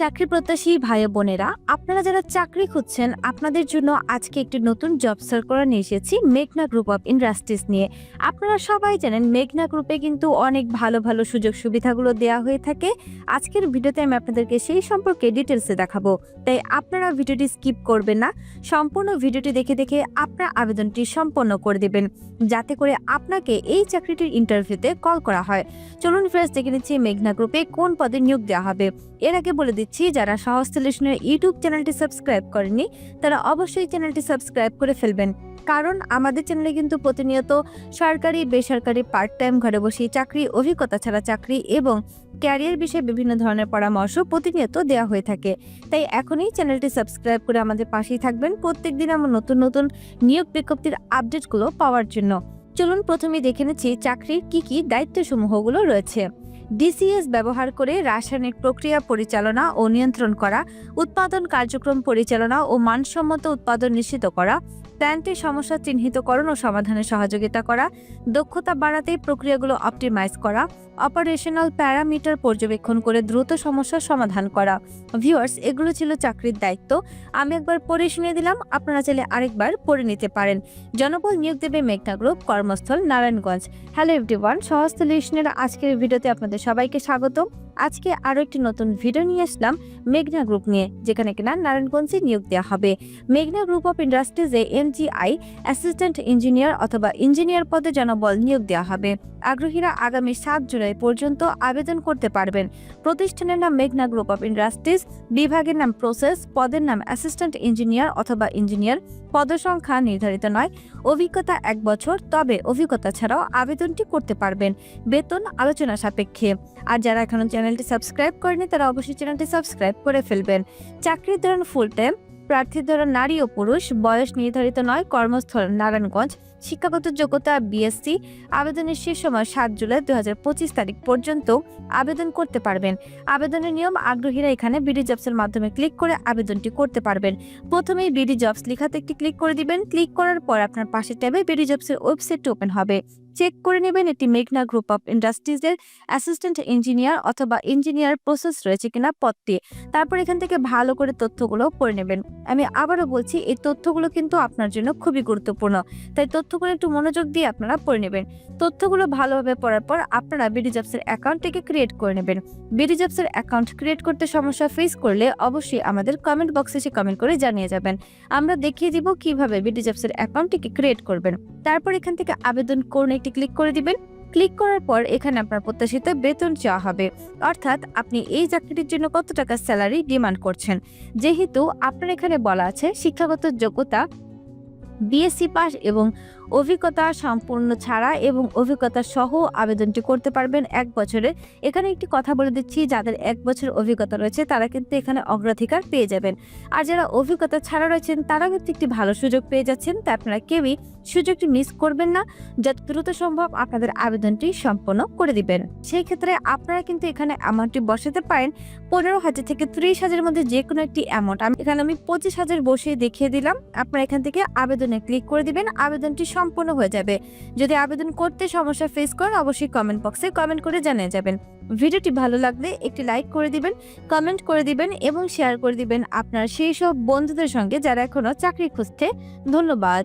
চাকরি প্রত্যাশী ভাই বোনেরা, আপনারা যারা চাকরি খুঁজছেন, আপনাদের জন্য আজকে একটি নতুন জব সার্কুলার নিয়ে এসেছি মেঘনা গ্রুপ অফ ইন্ডাস্ট্রিজ নিয়ে। আপনারা সবাই জানেন মেঘনা গ্রুপে কিন্তু অনেক ভালো ভালো সুযোগ সুবিধাগুলো দেওয়া হয়ে থাকে। আজকের ভিডিওতে আমি আপনাদেরকে সেই সম্পর্কে ডিটেলসে দেখাবো। তাই আপনারা ভিডিওটি স্কিপ করবেন না। সম্পূর্ণ ভিডিওটি দেখে দেখে আপনার আবেদনটি সম্পন্ন করে দেবেন, যাতে করে আপনাকে এই চাকরিটির ইন্টারভিউতে কল করা হয়। চলুন ফ্রেন্ডস দেখে নিচ্ছি মেঘনা গ্রুপে কোন পদে নিয়োগ দেওয়া হবে। এর আগে বলে দিচ্ছি যারা সহজ সলিউশনের ইউটিউব চ্যানেলটি সাবস্ক্রাইব করেনি তারা অবশ্যই চ্যানেলটি সাবস্ক্রাইব করে ফেলবেন। কারণ আমাদের চ্যানেলে কিন্তু প্রতিনিয়ত সরকারি, বেসরকারি পার্ট টাইম ঘরে বসে চাকরি, অভিজ্ঞতা ছাড়া চাকরি এবং ক্যারিয়ার বিষয়ে বিভিন্ন ধরনের পরামর্শ প্রতিনিয়ত দেওয়া হয়ে থাকে। তাই এখনই চ্যানেলটি সাবস্ক্রাইব করে আমাদের পাশেই থাকবেন। প্রত্যেক দিন আমার নতুন নতুন নিয়োগ বিজ্ঞপ্তির আপডেটগুলো পাওয়ার জন্য। চলুন প্রথমে দেখে নিচ্ছি চাকরির কি কি দায়িত্বসমূহগুলো রয়েছে। ডিসিএস ব্যবহার করে রাসায়নিক প্রক্রিয়া পরিচালনা ও নিয়ন্ত্রণ করা, উৎপাদন কার্যক্রম পরিচালনা ও মানসম্মত উৎপাদন নিশ্চিত করা প্ল্যান্টের সমস্যা চিহ্নিতকরণ ও সমাধানে সহযোগিতা করা, দক্ষতা বাড়াতে প্রক্রিয়াগুলো অপটিমাইজ করা, অপারেশনাল প্যারামিটার পর্যবেক্ষণ করে দ্রুত সমস্যার সমাধান করা। ভিউয়ার্স, এগুলো ছিল চাকরির দায়িত্ব। আমি একবার পড়ে শুনে দিলাম, আপনারা চাইলে আরেকবার পড়ে নিতে পারেন। জনবল নিয়োগ দেবে মেঘনা গ্রুপ, কর্মস্থল, নারায়ণগঞ্জ। হ্যালো এভরিওয়ান লিশনের আজকের ভিডিওতে আপনাদের সবাইকে স্বাগত আজকে আরও একটি নতুন ভিডিও নিয়ে আসলাম মেঘনা গ্রুপ নিয়ে, যেখানে কিনা নারায়ণগঞ্জে নিয়োগ দেওয়া হবে। মেঘনা গ্রুপ অফ ইন্ডাস্ট্রিজে এমজিআই অ্যাসিস্ট্যান্ট ইঞ্জিনিয়ার অথবা ইঞ্জিনিয়ার পদে জনবল নিয়োগ দেওয়া হবে। আগ্রহীরা আগামী সাত জুলাই পর্যন্ত আবেদন করতে পারবেন। প্রতিষ্ঠানের নাম মেঘনা গ্রুপ অফ ইন্ডাস্ট্রিজ বিভাগের নাম প্রসেস পদের নাম অ্যাসিস্ট্যান্ট ইঞ্জিনিয়ার অথবা ইঞ্জিনিয়ার পদসংখ্যা নির্ধারিত নয়, অভিজ্ঞতা এক বছর, তবে অভিজ্ঞতা ছাড়াও আবেদনটি করতে পারবেন। বেতন আলোচনা সাপেক্ষে। আর যারা এখনও চ্যানেলটি সাবস্ক্রাইব করেনি তারা অবশ্যই চ্যানেলটি সাবস্ক্রাইব করে ফেলবেন। চাকরির ধরন ফুল টাইম প্রার্থীর ধরন নারী ও পুরুষ, বয়স নির্ধারিত নয়, কর্মস্থল নারায়ণগঞ্জ, শিক্ষাগত যোগ্যতা বিএসসি আবেদনের শেষ সময় সাত জুলাই দুহাজার পঁচিশ তারিখ পর্যন্ত আবেদন করতে পারবেন। আবেদনের নিয়ম, আগ্রহীরা এখানে বিডি জবসের মাধ্যমে ক্লিক করে আবেদনটি করতে পারবেন। প্রথমেই বিডি জবস লেখাতে একটি ক্লিক করে দিবেন। ক্লিক করার পর আপনার পাশের ট্যাবে বিডি জবসের ওয়েবসাইটটি ওপেন হবে। চেক করে নেবেন এটি মেঘনা গ্রুপ অফ ইন্ডাস্ট্রিজের অ্যাসিস্ট্যান্ট ইঞ্জিনিয়ার অথবা ইঞ্জিনিয়ার প্রসেস রয়েছে কিনা পদটি তারপর এখান থেকে ভালো করে তথ্যগুলো পড়ে নেবেন। আমি আবারও বলছি, এই তথ্যগুলো কিন্তু আপনার জন্য খুবই গুরুত্বপূর্ণ। তাই তথ্যগুলো একটু মনোযোগ দিয়ে আপনারা পড়ে নেবেন। তথ্যগুলো ভালোভাবে পড়ার পর আপনারা বিডি জবসের অ্যাকাউন্টটিকে ক্রিয়েট করে নেবেন। বিডি জবসের অ্যাকাউন্ট ক্রিয়েট করতে সমস্যা ফেস করলে অবশ্যই আমাদের কমেন্ট বক্সে এসে কমেন্ট করে জানিয়ে যাবেন। আমরা দেখিয়ে দিব কীভাবে বিডি জবসের অ্যাকাউন্টটিকে ক্রিয়েট করবেন। তারপর এখান থেকে আবেদন করুন একটি ক্লিক করে দিবেন। ক্লিক করার পর এখানে আপনার প্রত্যাশিত বেতন চাওয়া হবে। অর্থাৎ আপনি এই চাকরিটির জন্য কত টাকা স্যালারি ডিমান্ড করছেন? যেহেতু আপনার এখানে বলা আছে শিক্ষাগত যোগ্যতা, বিএসসি পাস এবং অভিজ্ঞতা সম্পূর্ণ ছাড়া এবং অভিজ্ঞতা সহ আবেদনটি করতে পারবেন এক বছরে। এখানে একটি কথা বলে দিচ্ছি, যাদের এক বছর অভিজ্ঞতা রয়েছে, তারা কিন্তু এখানে অগ্রাধিকার পেয়ে যাবেন। আর যারা অভিজ্ঞতা ছাড়া রয়েছেন, তারা কিন্তু একটি ভালো সুযোগ পেয়ে যাচ্ছেন তাই আপনারা কেউই সুযোগটি মিস করবেন না। যত দ্রুত সম্ভব আপনাদের আবেদনটি সম্পন্ন করে দিবেন। সেই ক্ষেত্রে আপনারা কিন্তু এখানে অ্যামাউন্টটি বসাতে পারেন। পনেরো হাজার থেকে ত্রিশ হাজারের মধ্যে যে কোনো একটি অ্যামাউন্ট। আমি এখানে আমি পঁচিশ হাজার বসিয়ে দেখিয়ে দিলাম। আপনারা এখান থেকে আবেদনে ক্লিক করে দিবেন। আবেদনটি সম্পূর্ণ হয়ে যাবে। যদি আবেদন করতে সমস্যা ফেস করেন, অবশ্যই কমেন্ট বক্সে কমেন্ট করে জানিয়ে যাবেন। ভিডিওটি ভালো লাগলে একটি লাইক করে দিবেন কমেন্ট করে দিবেন এবং শেয়ার করে দিবেন আপনার সেই সব বন্ধুদের সঙ্গে যারা এখনও চাকরি খুঁজছে ধন্যবাদ।